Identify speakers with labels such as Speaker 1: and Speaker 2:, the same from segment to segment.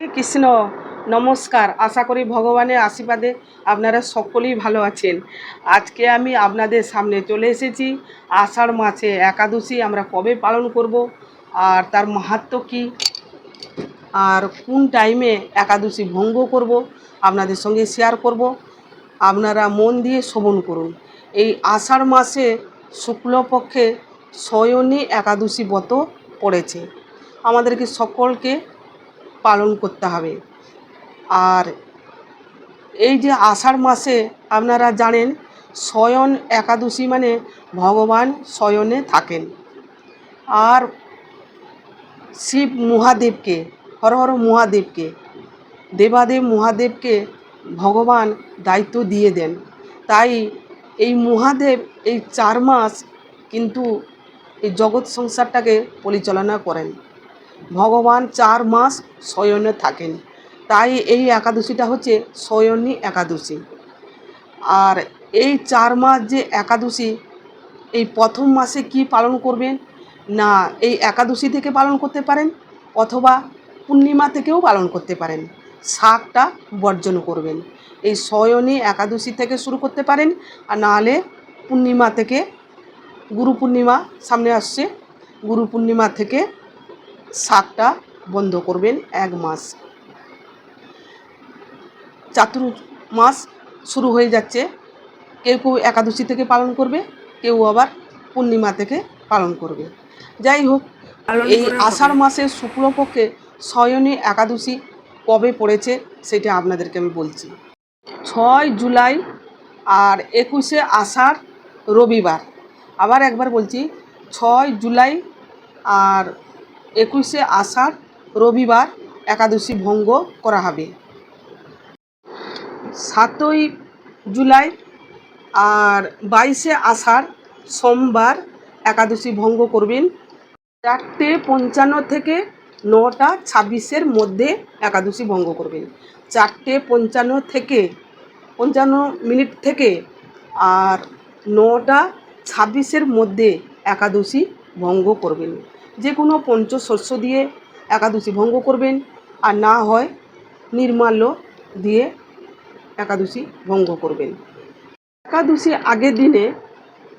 Speaker 1: কৃষ্ণ, নমস্কার। আশা করি ভগবানের আশীর্বাদে আপনারা সকলেই ভালো আছেন। আজকে আমি আপনাদের সামনে চলে এসেছি আষাঢ় মাসে একাদশী আমরা কবে পালন করব আর তার মাহাত্ম্য কী আর কোন টাইমে একাদশী ভঙ্গ করব আপনাদের সঙ্গে শেয়ার করব। আপনারা মন দিয়ে শ্রবণ করুন। এই আষাঢ় মাসে শুক্লপক্ষে শয়নী একাদশী ব্রত পড়েছে। আমাদেরকে সকলকে পালন করতে হবে। আর এই যে আষাঢ় মাসে আপনারা জানেন শয়ন একাদশী মানে ভগবান শয়নে থাকেন। আর শিব মহাদেবকে, হর হর মহাদেবকে, দেবাদেব মহাদেবকে ভগবান দায়িত্ব দিয়ে দেন। তাই এই মহাদেব এই চার মাস কিন্তু এই জগৎ সংসারটাকে পরিচালনা করেন। ভগবান চার মাস শয়নে থাকেন। তাই এই একাদশীটা হচ্ছে শয়নী একাদশী। আর এই চার মাস যে একাদশী, এই প্রথম মাসে কি পালন করবেন? না, এই একাদশী থেকে পালন করতে পারেন অথবা পূর্ণিমা থেকেও পালন করতে পারেন। শাকটা বর্জন করবেন। এই শয়নী একাদশী থেকে শুরু করতে পারেন আর নাহলে পূর্ণিমা থেকে গুরু পূর্ণিমা সামনে আসছে। গুরু পূর্ণিমা থেকে শাকটা বন্ধ করবেন এক মাস। চাতুর মাস শুরু হয়ে যাচ্ছে। কেউ কেউ একাদশী থেকে পালন করবে কেউ আবার পূর্ণিমা থেকে পালন করবে। যাই হোক এই আষাঢ় মাসের শুক্লপক্ষে শয়নী একাদশী কবে পড়েছে সেটা আপনাদেরকে আমি বলছি। ছয় জুলাই আর একুশে আষাঢ় রবিবার। আবার একবার বলছি ছয় জুলাই আর একুশে আষাঢ়, রবিবার একাদশী ভঙ্গ করা হবে। সাতই জুলাই আর বাইশে আষাঢ় সোমবার একাদশী ভঙ্গ করবেন। চারটে পঞ্চান্ন থেকে নটা ছাব্বিশের মধ্যে একাদশী ভঙ্গ করবেন। চারটে পঞ্চান্ন থেকে পঞ্চান্ন মিনিট থেকে আর নটা ছাব্বিশের মধ্যে একাদশী ভঙ্গ করবেন। যে কোনো পঞ্চশস্য দিয়ে একাদশী ভঙ্গ করবেন আর না হয় নির্মাল্য দিয়ে একাদশী ভঙ্গ করবেন। একাদশী আগের দিনে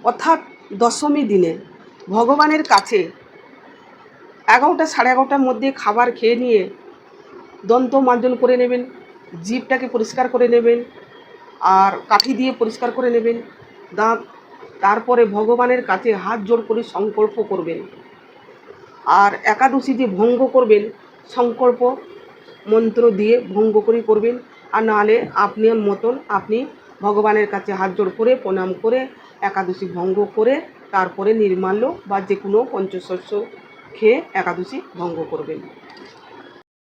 Speaker 1: অর্থাৎ দশমী দিনে ভগবানের কাছে এগারোটা সাড়ে এগারোটার মধ্যে খাবার খেয়ে নিয়ে দন্ত মার্জন করে নেবেন জিভটাকে পরিষ্কার করে নেবেন আর কাঠি দিয়ে পরিষ্কার করে নেবেন। দাঁত তারপরে ভগবানের কাছে হাত জোড় করে সংকল্প করবেন। আর একাদশী যে ভঙ্গ করবেন, সংকল্প মন্ত্র দিয়ে ভঙ্গ করে করবেন। আর নাহলে আপনার মতন আপনি ভগবানের কাছে হাত জোড় করে, প্রণাম করে, একাদশী ভঙ্গ করে, তারপরে নির্মাল্য বা যে কোনো পঞ্চশস্য খেয়ে একাদশী ভঙ্গ করবেন।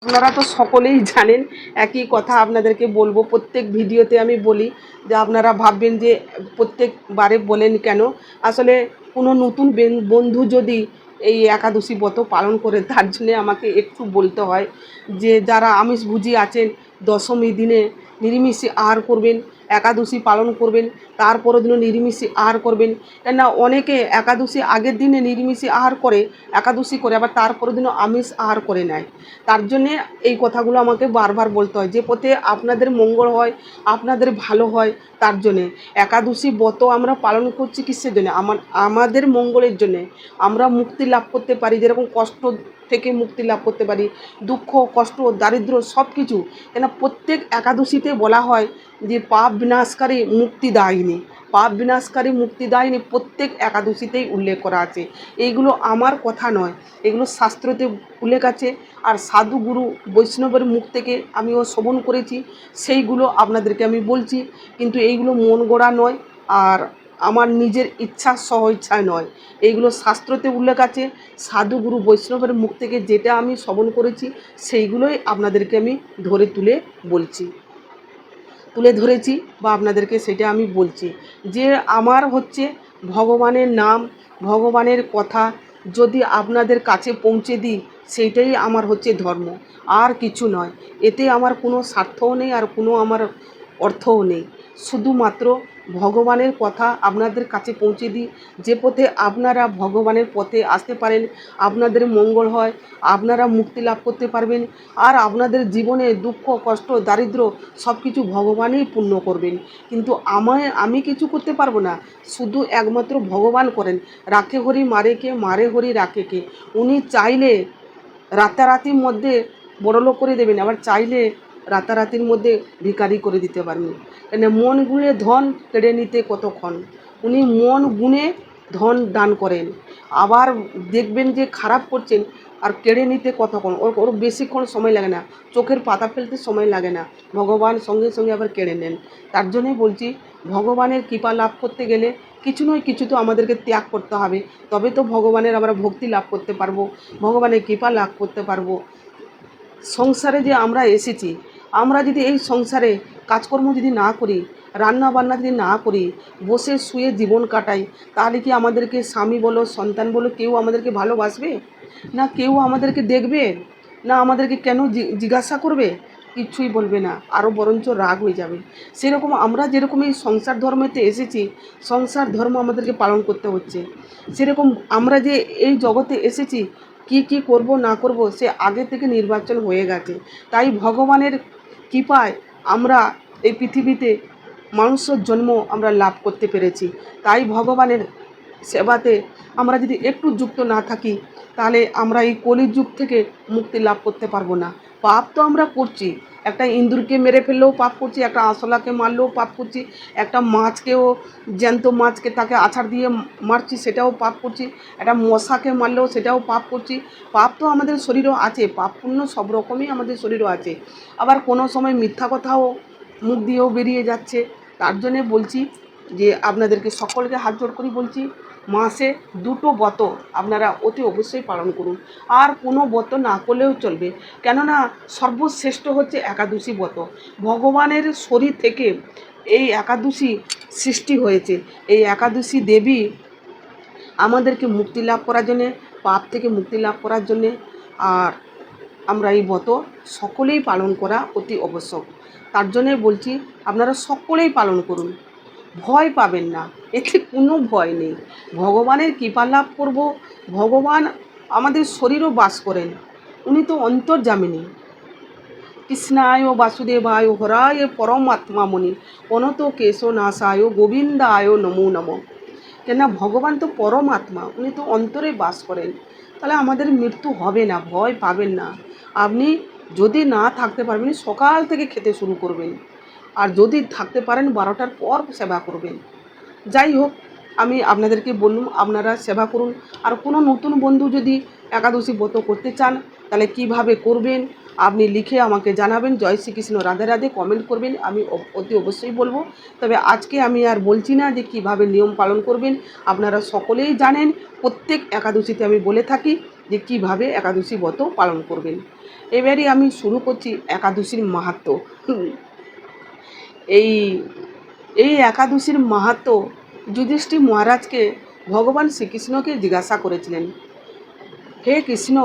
Speaker 1: আপনারা তো সকলেই জানেন, একই কথা আপনাদেরকে বলব। প্রত্যেক ভিডিওতে আমি বলি যে আপনারা ভাববেন যে প্রত্যেকবারে বলেন কেন? আসলে কোনো নতুন বেন- বন্ধু যদি এই একাদশী ব্রত পালন করে, তার জন্যে আমাকে একটু বলতে হয় যে যারা আমিষ ভুজি আছেন দশমী দিনে নিরামিষে আহার করবেন একাদশী পালন করবেন তারপরের দিনও নিরামিষে আহার করবেন। কেননা অনেকে একাদশী আগের দিনে নিরামিষে আহার করে, একাদশী করে, আবার তারপরের দিনও আমিষ আহার করে নেয়। তার জন্যে এই কথাগুলো আমাকে বারবার বলতে হয়, যে পথে আপনাদের মঙ্গল হয়, আপনাদের ভালো হয়, তার জন্যে। একাদশী ব্রত আমরা পালন করছি কিসের জন্য? আমার আমাদের মঙ্গলের জন্যে। আমরা মুক্তি লাভ করতে পারি, যেরকম কষ্ট থেকে মুক্তি লাভ করতে পারি। দুঃখ, কষ্ট দারিদ্র সব কিছু কেন প্রত্যেক একাদশীতে বলা হয় যে পাপ বিনাশকারী মুক্তিদায়িনী পাপ বিনাশকারী মুক্তিদায়িনী প্রত্যেক একাদশীতেই উল্লেখ করা আছে। এইগুলো আমার কথা নয়, এগুলো শাস্ত্রতে উল্লেখ আছে। আর সাধু গুরু বৈষ্ণবের মুখ থেকে আমিও শ্রবণ করেছি, সেইগুলো আপনাদেরকে আমি বলছি। কিন্তু এইগুলো মন গড়া নয়। আর আমার নিজের ইচ্ছা সহ ইচ্ছায় নয়। এইগুলো শাস্ত্রতে উল্লেখ আছে। সাধু গুরু বৈষ্ণবের মুখ থেকে যেটা আমি শ্রবণ করেছি, সেইগুলোই আপনাদেরকে আমি ধরে তুলে বলছি। তুলে ধরেছি বা আপনাদেরকে সেটা আমি বলছি যে আমার হচ্ছে ভগবানের নাম, ভগবানের কথা যদি আপনাদের কাছে পৌঁছে দিই, সেইটাই আমার হচ্ছে ধর্ম। আর কিছু নয়। এতে আমার কোনো স্বার্থও নেই আর কোনো আমার অর্থও নেই। শুধুমাত্র ভগবানের কথা আপনাদের কাছে পৌঁছে দিই। যে পথে আপনারা ভগবানের পথে আসতে পারেন, আপনাদের মঙ্গল হয়, আপনারা মুক্তি লাভ করতে পারবেন আর আপনাদের জীবনে দুঃখ, কষ্ট, দারিদ্র সব কিছু ভগবানই পূর্ণ করবেন। কিন্তু আমায়, আমি কিছু করতে পারব না। শুধু একমাত্র ভগবান করেন। রাখে হরি মারে কে, মারে হরি রাখে কে। উনি চাইলে রাতারাতির মধ্যে বড়লোক করে দেবেন। আবার চাইলে রাতারাতির মধ্যে ভিখারি করে দিতে পারেন। কেন মন গুণে ধন কেড়ে নিতে কতক্ষণ? উনি মন গুণে ধন দান করেন। আবার দেখবেন যে খারাপ করছেন, আর কেড়ে নিতে কতক্ষণ? ওর ওর বেশিক্ষণ সময় লাগে না। চোখের পাতা ফেলতে সময় লাগে না। ভগবান সঙ্গে সঙ্গে আবার কেড়ে নেন। তার জন্যই বলছি, ভগবানের কৃপা লাভ করতে গেলে কিছু নয় কিছু তো আমাদেরকে ত্যাগ করতে হবে। তবে তো ভগবানের আমরা ভক্তি লাভ করতে পারব, ভগবানের কৃপা লাভ করতে পারব। সংসারে যে আমরা এসেছি আমরা যদি এই সংসারে কাজকর্ম যদি না করি রান্না বান্না যদি না করি, বসে শুয়ে জীবন কাটাই, তাহলে কি আমাদেরকে স্বামী বলো, সন্তান বলো, কেউ আমাদেরকে ভালোবাসবে? না কেউ আমাদেরকে দেখবে? না আমাদেরকে কেন জিজ্ঞাসা করবে? কিচ্ছুই বলবে না আরও বরঞ্চ রাগ হয়ে যাবে। সেরকম আমরা যেরকম এই সংসার ধর্মেতে এসেছি, সংসার ধর্ম আমাদেরকে পালন করতে হচ্ছে। সেরকম আমরা যে এই জগতে এসেছি, কি কি করব না করব সে আগে থেকে নির্বাচন হয়ে গেছে। তাই ভগবানের কৃপায় আমরা এই পৃথিবীতে মানুষের জন্ম আমরা লাভ করতে পেরেছি। তাই ভগবানের সেবাতে আমরা যদি একটু যুক্ত না থাকি, তাহলে আমরা এই কলিযুগ থেকে মুক্তি লাভ করতে পারব না। পাপ তো আমরা করছি একটা ইঁদুরকে মেরে ফেললেও পাপ করছি, একটা আঁশলাকে মারলেও পাপ করছি, একটা মাছকেও, জ্যান্ত মাছকে তাকে আছাড় দিয়ে মারছি, সেটাও পাপ করছি, একটা মশাকে মারলেও সেটাও পাপ করছি। পাপ তো আমাদের শরীরও আছে, পাপ পুণ্য সব রকমই আমাদের শরীরও আছে। আবার কোনো সময় মিথ্যা কথাও মুখ দিয়েও বেরিয়ে যাচ্ছে। তার জন্যে বলছি যে, আপনাদেরকে সকলকে হাত জোড় করি, বলছি মাসে দুটো ব্রত আপনারা অতি অবশ্যই পালন করুন। আর কোনো ব্রত না করলেও চলবে। কেননা সর্বশ্রেষ্ঠ হচ্ছে একাদশী ব্রত। ভগবানের শরীর থেকে এই একাদশী সৃষ্টি হয়েছে। এই একাদশী দেবী আমাদেরকে মুক্তি লাভ করার জন্যে, পাপ থেকে মুক্তি লাভ করার জন্যে, আর আমরা এই ব্রত সকলেই পালন করা অতি আবশ্যক। তার জন্যে বলছি, আপনারা সকলেই পালন করুন। ভয় পাবেন না। এতে কোনো ভয় নেই। ভগবানের কৃপা লাভ করব। ভগবান আমাদের শরীরও বাস করেন। উনি তো অন্তর্জামিনী কৃষ্ণায় বাসুদেবায় হরায় পরমাত্মামণি অনত কেশ নাশায় গোবিন্দায় নমো নম। কেন ভগবান তো পরমাত্মা, উনি তো অন্তরে বাস করেন। তাহলে আমাদের মৃত্যু হবে না, ভয় পাবেন না। আপনি যদি না থাকতে পারবেন, সকাল থেকে খেতে শুরু করবেন। আর যদি থাকতে পারেন বারোটার পর সেবা করবেন। যাই হোক, আমি আপনাদেরকে বললাম, আপনারা সেবা করুন। আর কোনো নতুন বন্ধু যদি একাদশী ব্রত করতে চান, তাহলে কীভাবে করবেন? আপনি লিখে আমাকে জানাবেন। জয় শ্রীকৃষ্ণ। রাধে রাধে কমেন্ট করবেন। আমি অতি অবশ্যই বলব। তবে আজকে আমি আর বলছি না যে কীভাবে নিয়ম পালন করবেন। আপনারা সকলেই জানেন, প্রত্যেক একাদশীতে আমি বলে থাকি যে কীভাবে একাদশী ব্রত পালন করবেন। এবারে আমি শুরু করছি একাদশীর মাহাত্ম। এই এই একাদশীর মাহাত্ম যুধিষ্ঠির মহারাজকে ভগবান শ্রীকৃষ্ণকে জিজ্ঞাসা করেছিলেন, হে কৃষ্ণ,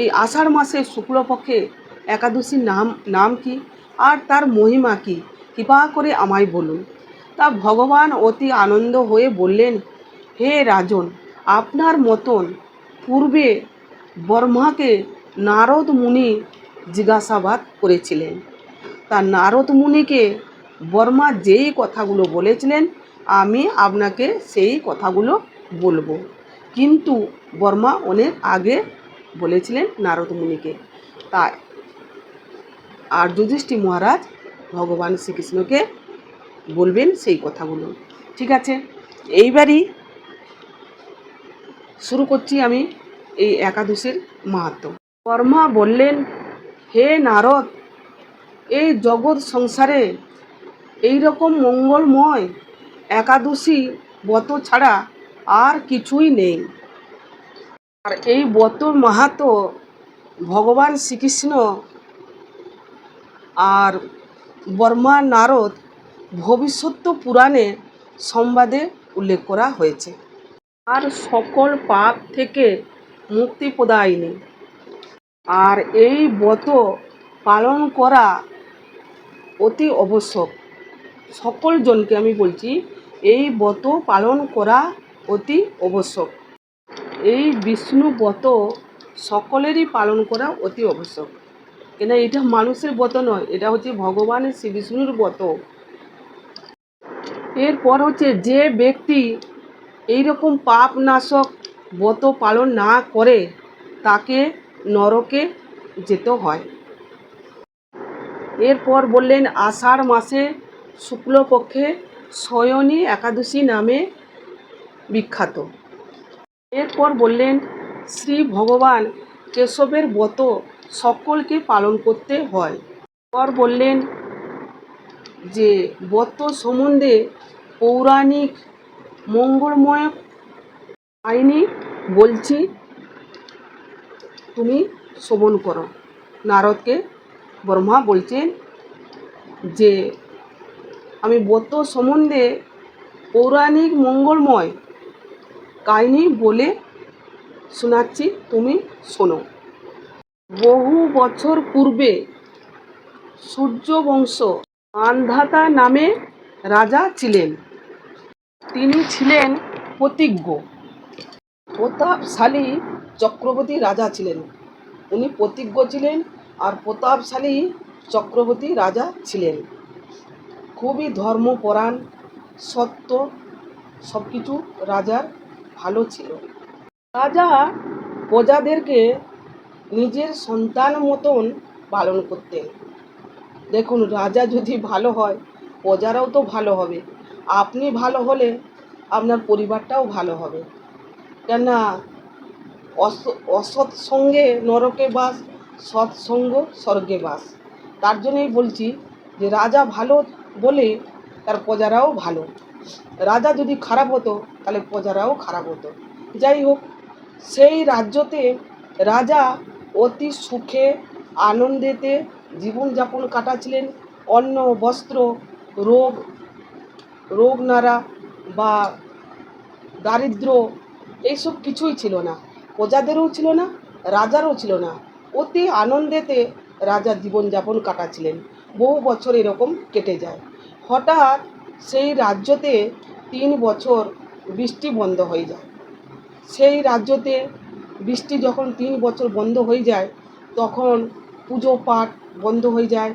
Speaker 1: এই আষাঢ় মাসের শুক্লপক্ষে একাদশীর নাম নাম কি? আর তার মহিমা কি? কৃপা করে আমায় বলুন। তা ভগবান অতি আনন্দ হয়ে বললেন, হে রাজন, আপনার মতন পূর্বে বর্মাকে নারদ মুনি জিজ্ঞাসাবাদ করেছিলেন। তা নারদ মুনিকে বর্মা যেই কথাগুলো বলেছিলেন, আমি আপনাকে সেই কথাগুলো বলব। কিন্তু বর্মা অনেক আগে বলেছিলেন নারদ মুনিকে। তাই আর যুধিষ্ঠি মহারাজ ভগবান শ্রীকৃষ্ণকে বলবেন সেই কথাগুলো। ঠিক আছে? এইবারই শুরু করছি আমি এই একাদশীর মাহাত্ম। বর্মা বললেন, হে নারদ এই জগৎ সংসারে এই রকম মঙ্গলময়, একাদশী ব্রত ছাড়া আর কিছুই নেই। আর এই ব্রতর মাহাত্ম ভগবান শ্রীকৃষ্ণ আর বর্মা নারদ ভবিষ্যৎ পুরাণে সংবাদে উল্লেখ করা হয়েছে। আর সকল পাপ থেকে মুক্তি প্রদায়িনী। আর এই ব্রত পালন করা অতি আবশ্যক। সকল জনকে আমি বলছি, এই ব্রত পালন করা অতি আবশ্যক। এই বিষ্ণু ব্রত সকলেরই পালন করা অতি আবশ্যক। কেন এটা মানুষের ব্রত নয়, এটা হচ্ছে ভগবানের শ্রী বিষ্ণুর ব্রত। এরপর হচ্ছে যে ব্যক্তি এইরকম পাপ নাশক ব্রত পালন না করে, তাকে নরকে যেতে হয়। এরপর বললেন, আষাঢ় মাসে শুক্লপক্ষে শয়নী একাদশী নামে বিখ্যাত। এরপর বললেন, শ্রী ভগবান কেশবের ব্রত সকলকে পালন করতে হয়। পর বললেন যে, ব্রত সম্বন্ধে পৌরাণিক মঙ্গলময় আইনি বলছি, তুমি শ্রবণ করো, নারদকে ব্রহ্মা বলছেন যে, আমি ব্রত সম্বন্ধে পৌরাণিক মঙ্গলময় কাহিনী বলে শোনাচ্ছি, তুমি শোনো। বহু বছর পূর্বে সূর্যবংশ আন্ধাতা নামে রাজা ছিলেন। তিনি ছিলেন প্রতিজ্ঞ। প্রতাপশালী চক্রবর্তী রাজা ছিলেন। উনি প্রতিজ্ঞ ছিলেন আর প্রতাপশালী চক্রবর্তী রাজা ছিলেন। খুবই ধর্মপরাণ সত্য সব কিছু রাজার ভালো ছিল। রাজা প্রজাদেরকে নিজের সন্তান মতন পালন করতেন। দেখুন, রাজা যদি ভালো হয়, প্রজারাও তো ভালো হবে। আপনি ভালো হলে আপনার পরিবারটাও ভালো হবে। কেননা অস- অসৎ সঙ্গে নরকে বাস সৎসঙ্গ স্বর্গে বাস। তার জন্যই বলছি যে, রাজা ভালো বলে তার প্রজারাও ভালো। রাজা যদি খারাপ হতো, তাহলে প্রজারাও খারাপ হতো। যাই হোক, সেই রাজ্যতে রাজা অতি সুখে, আনন্দেতে জীবনযাপন কাটাচ্ছিলেন। অন্ন, বস্ত্র, রোগ রোগ নাড়া বা দারিদ্র, এইসব কিছুই ছিল না। প্রজাদেরও ছিল না, রাজারও ছিল না। অতি আনন্দেতে রাজা জীবনযাপন কাটাচ্ছিলেন। বহু বছর এরকম কেটে যায়। হঠাৎ সেই রাজ্যতে তিন বছর বৃষ্টি বন্ধ হয়ে যায়। সেই রাজ্যতে বৃষ্টি যখন তিন বছর বন্ধ হয়ে যায়, তখন পুজো পাঠ বন্ধ হয়ে যায়,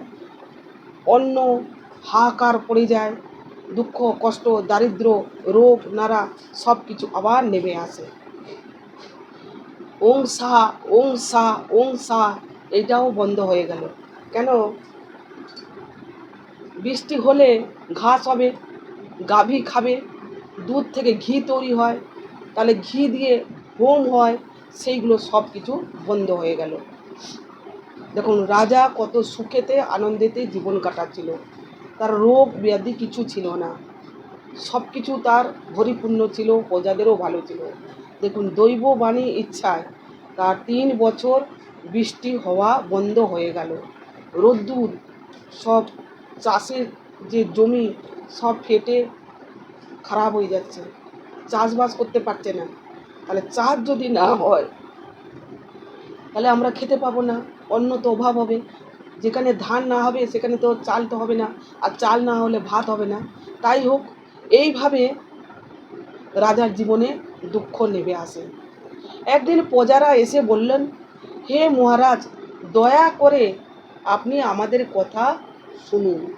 Speaker 1: অন্ন হাহাকার পড়ে যায়, দুঃখ, কষ্ট দারিদ্র রোগ নাড়া সব কিছু আবার নেমে আসে। ওং সা ওং সা ওং সা এইটাও বন্ধ হয়ে গেল। কেন? বৃষ্টি হলে ঘাস হবে, গাভী খাবে, দুধ থেকে ঘি তৈরি হয়, তাহলে ঘি দিয়ে হোম হয়, সেইগুলো সব কিছু বন্ধ হয়ে গেল। দেখুন, রাজা কত সুখেতে, আনন্দেতে জীবন কাটাচ্ছিল। তার রোগ ব্যাধি কিছু ছিল না। সব কিছু তার পরিপূর্ণ ছিল, প্রজাদেরও ভালো ছিল। দেখুন দৈব বাণী ইচ্ছায় তার তিন বছর বৃষ্টি হওয়া বন্ধ হয়ে গেল। রোদ্দুর, সব চাষের যে জমি, সব ফেটে খারাপ হয়ে যাচ্ছে। চাষবাস করতে পারছে না। তাহলে চাষ যদি না হয়, তাহলে আমরা খেতে পাবো না। অন্য তো অভাব হবে। যেখানে ধান না হবে, সেখানে তো চাল তো হবে না। আর চাল না হলে ভাত হবে না। তাই হোক, এইভাবে রাজার জীবনে দুঃখ নেমে আসে একদিন প্রজারা এসে বললেন, হে মহারাজ, দয়া করে আপনি আমাদের কথা শুনুন।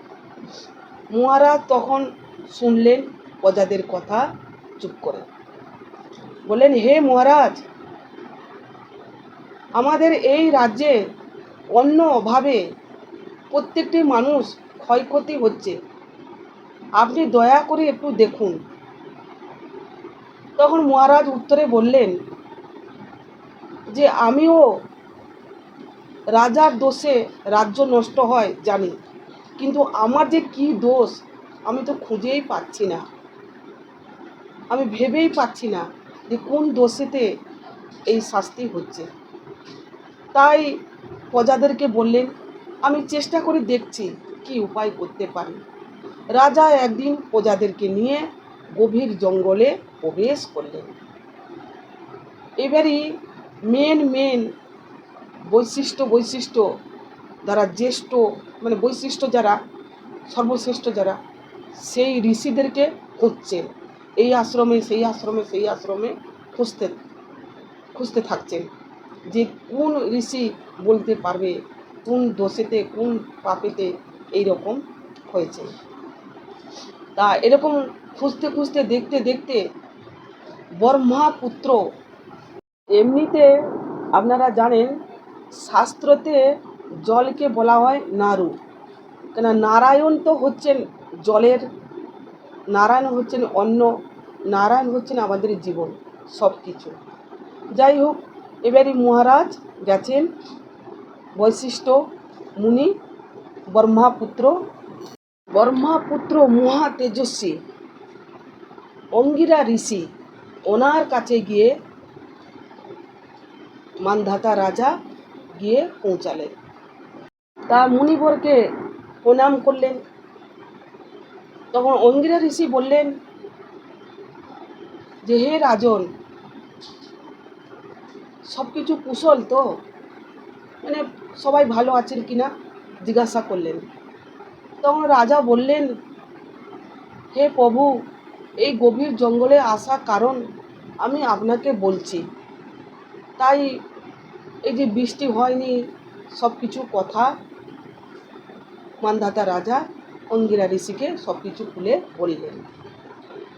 Speaker 1: মহারাজ তখন শুনলেন প্রজাদের কথা, চুপ করে। বললেন, হে মহারাজ, আমাদের এই রাজ্যে অন্য অভাবে প্রত্যেকটি মানুষ ক্ষয়ক্ষতি হচ্ছে। আপনি দয়া করে একটু দেখুন। তখন মহারাজ উত্তরে বললেন যে, আমিও রাজার দোষে রাজ্য নষ্ট হয়, জানি। কিন্তু আমার যে কি দোষ, আমি তো খুঁজেই পাচ্ছি না। আমি ভেবেই পাচ্ছি না যে, কোন দোষেতে এই শাস্তি হচ্ছে। তাই প্রজাদেরকে বললেন, আমি চেষ্টা করে দেখছি কি উপায় করতে পারি। রাজা একদিন প্রজাদেরকে নিয়ে গভীর জঙ্গলে প্রবেশ করলেন। এবারই মেন মেন বৈশিষ্ট্য বৈশিষ্ট্য যারা জ্যেষ্ঠ মানে বৈশিষ্ট্য যারা, সর্বশ্রেষ্ঠ যারা, সেই ঋষিদেরকে খুঁজছেন এই আশ্রমে, সেই আশ্রমে সেই আশ্রমে খুঁজতে খুঁজতে থাকছেন যে কোন ঋষি বলতে পারবে, কোন দোষেতে, কোন পাপেতে এইরকম হয়েছে। তা এরকম খুঁজতে খুঁজতে, দেখতে দেখতে ব্রহ্মাপুত্র। এমনিতে আপনারা জানেন, শাস্ত্রতে জলকে বলা হয় নারু। কেন নারায়ণ তো হচ্ছেন জলের, নারায়ণ হচ্ছেন অন্ন, নারায়ণ হচ্ছেন আমাদের জীবন সব কিছু যাই হোক এবারে মহারাজ গেছেন বৈশিষ্ট্য মুনি ব্রহ্মাপুত্র। ব্রহ্মাপুত্র মহা তেজস্বী। অঙ্গিরা ঋষি, ওনার কাছে গিয়ে মানধাতা রাজা গিয়ে পৌঁছালেন। তা মুনিবরকে প্রণাম করলেন। তখন অঙ্গিরা ঋষি বললেন, যে হে রাজন সব কিছু কুশল তো? মানে সবাই ভালো আছেন কিনা? জিজ্ঞাসা করলেন। তখন রাজা বললেন, হে প্রভু এই গভীর জঙ্গলে আসা কারণ আমি আপনাকে বলছি। তাই এই যে বৃষ্টি হয়নি সব কিছু কথা মানধাতা রাজা অঙ্গিরা ঋষিকে সব কিছু খুলে বললেন।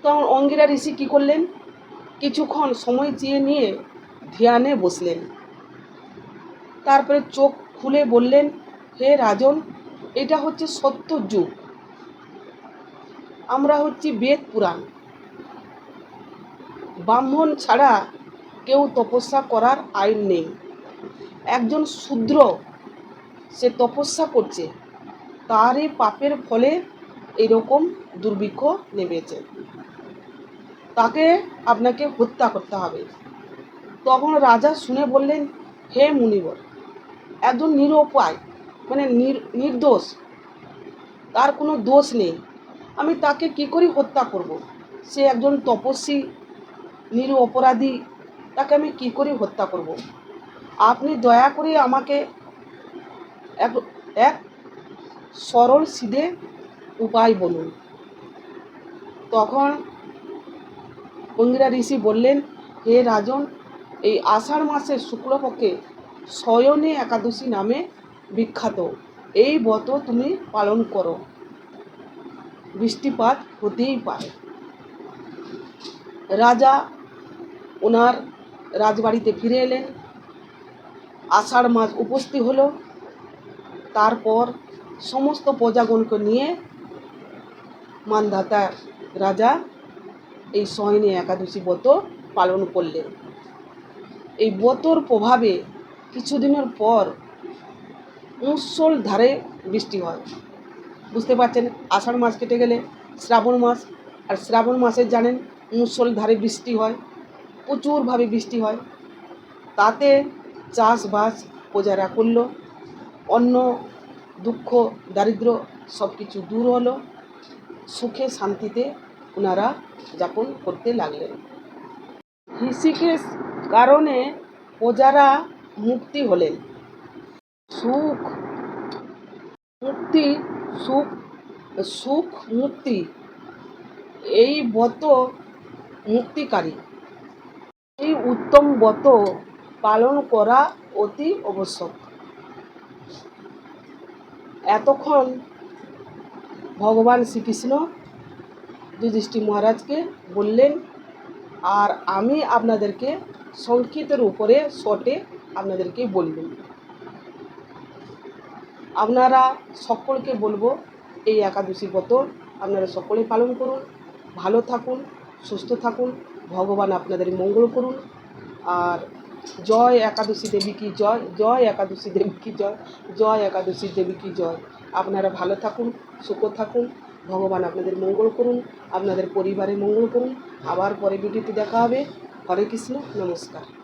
Speaker 1: তখন অঙ্গিরা ঋষি কী করলেন? কিছুক্ষণ সময় চেয়ে নিয়ে ধ্যানে বসলেন। তারপরে চোখ খুলে বললেন, হে রাজন, এটা হচ্ছে সত্য যুগ। আমরা হচ্ছি বেদ পুরাণ। ব্রাহ্মণ ছাড়া কেউ তপস্যা করার আইন নেই। একজন শূদ্র সে তপস্যা করছে, তারই পাপের ফলে এরকম দুর্ভিক্ষ নেমেছে। তাকে আপনাকে হত্যা করতে হবে। তখন রাজা শুনে বললেন, হে মুনিবর, একজন নিরুপায় মানে নির, নির্দোষ, তার কোনো দোষ নেই। আমি তাকে কি করে হত্যা করব। সে একজন তপস্বী, নিরু অপরাধী, তাকে আমি কি করে হত্যা করব। আপনি দয়া করে আমাকে এক এক সরল সিধে উপায় বলুন তখন অঙ্গিরা ঋষি বললেন, হে রাজন, এই আষাঢ় মাসের শুক্লপক্ষে শয়নে একাদশী নামে বিখ্যাত এই ব্রত তুমি পালন করো বৃষ্টিপাত হতেই পারে। রাজা ওনার রাজবাড়িতে ফিরে এলেন। আষাঢ় মাস উপস্থিত হলো। তারপর সমস্ত প্রজাগণকে নিয়ে মানধাতা রাজা এই সয়নী একাদশী ব্রত পালন করলেন। এই ব্রতর প্রভাবে কিছুদিনের পর মুসল ধারে বৃষ্টি হয়। বুঝতে পারছেন, আষাঢ় মাস কেটে গেলে শ্রাবণ মাস, আর শ্রাবণ মাসে জানেন মুসল ধারে বৃষ্টি হয়, প্রচুরভাবে বৃষ্টি হয়। তাতে চাষবাস প্রজারা করল অন্য দুঃখ দারিদ্র সব কিছু দূর হলো, সুখে শান্তিতে ওনারা যাপন করতে লাগলেন। ঋষিকেশ কারণে প্রজারা মুক্তি হলেন। সুখ মুক্তি সুখ সুখ মুক্তি এই ব্রত মুক্তিকারী। এই উত্তম ব্রত পালন করা অতি আবশ্যক। এতক্ষণ ভগবান শ্রীকৃষ্ণ যুধিষ্ঠি মহারাজকে বললেন, আর আমি আপনাদেরকে সংক্ষিপ্তের উপরে শটে আপনাদেরকে বলবেন আপনারা সকলকে বলব এই একাদশী ব্রত আপনারা সকলে পালন করুন, ভালো থাকুন, সুস্থ থাকুন, ভগবান আপনাদের মঙ্গল করুন। আর জয় একাদশী দেবী কি জয়? জয় একাদশী দেবী কি জয়? জয় একাদশী দেবী কি জয়? আপনারা ভালো থাকুন, সুখ থাকুন, ভগবান আপনাদের মঙ্গল করুন, আপনাদের পরিবারে মঙ্গল করুন। আবার পরে ভিডিওতে দেখা হবে। হরে কৃষ্ণ, নমস্কার।